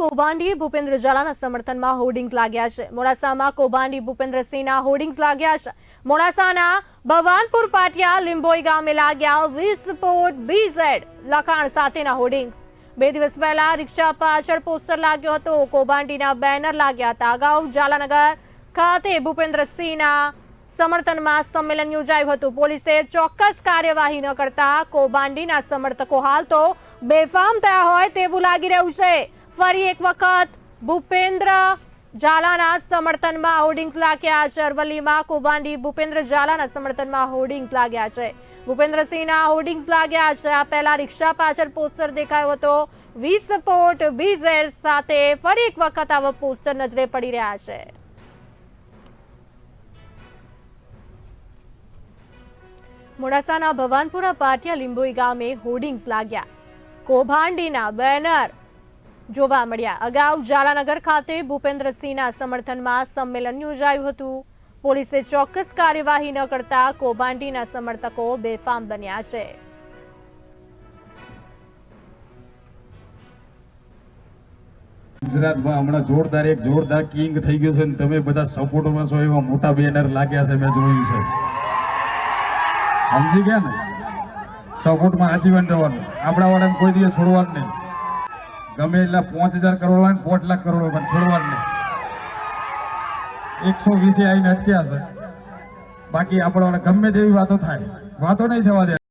કૌભાંડી ભૂપેન્દ્ર ઝાલાના સમર્થનમાં હોર્ડિંગ્સ લાગ્યા છે. મોડાસામાં કૌભાંડી ભૂપેન્દ્રસિંહના હોર્ડિંગ્સ લાગ્યા છે. મોડાસાના ભવાનપુર પાટિયા લીંબોઈ ગામે લાગ્યા વિસ્ફોટ બીઝેડ લખાણ સાથેના હોર્ડિંગ્સ. બે દિવસ પહેલા રિક્ષા પાછળ પોસ્ટર લાગ્યો હતો. કૌભાંડીના બેનર લાગ્યા હતા. અગાઉ ઝાલાનગર ખાતે ભૂપેન્દ્રસિંહના સમર્થનમાં સંમેલન યોજાયું હતું. પોલીસે ચોક્કસ કાર્યવાહી ન કરતા કૌભાંડીના સમર્થકો હાલ તો બેફામ થયા હોય તેવું લાગી રહ્યું છે. ફરી એક વખત ભૂપેન્દ્ર ઝાલાના સમર્થનમાં હોર્ડિંગ્સ લાગ્યા છે. અરવલ્લીમાં કૌભાંડી ભૂપેન્દ્ર ઝાલાના સમર્થનમાં હોર્ડિંગ્સ લાગ્યા છે. ભૂપેન્દ્રસિંહના હોર્ડિંગ્સ લાગ્યા છે. આ પહેલા રિક્ષા પાછળ પોસ્ટર દેખાયો હતો. વી વિસ્ફોટ બીઝેડ સાથે ફરી એક વખત આવા પોસ્ટર નજરે પડી રહ્યા છે. મોડાસાના ભવાનપુરા પાટિયા લીંબોઈ ગામે હોર્ડિંગ્સ લાગ્યા. કૌભાંડીના બેનર જોવા મળ્યા. અગાઉ જાલાનગર ખાતે ભૂપેન્દ્રસિંહના સમર્થનમાં સંમેલન યોજાયું હતું. પોલીસે ચોક્કસ કાર્યવાહી ન કરતા કૌભાંડીના સમર્થકો બેફામ બન્યા છે. ગુજરાતમાં હમણાં જોરદાર એક જોરદાર કિંગ થઈ ગયો છે તમે બધા સપોર્ટમાં છો એવા મોટા બેનર લાગ્યા છે, મેં જોયું છે. સમજી ગયા ને? સપોર્ટમાં આજીવન રહેવાનું. આપણા વાળાને કોઈ દિવસ છોડવાનું નહીં. ગમે એટલા પાંચ હજાર કરોડ હોય ને પાંચ લાખ કરોડ હોય, પણ છોડવાનું નહીં. એકસો વીસે આવીને અટક્યા છે બાકી આપણા ગમે તેવી વાતો થાય. વાતો નહીં થવા દે.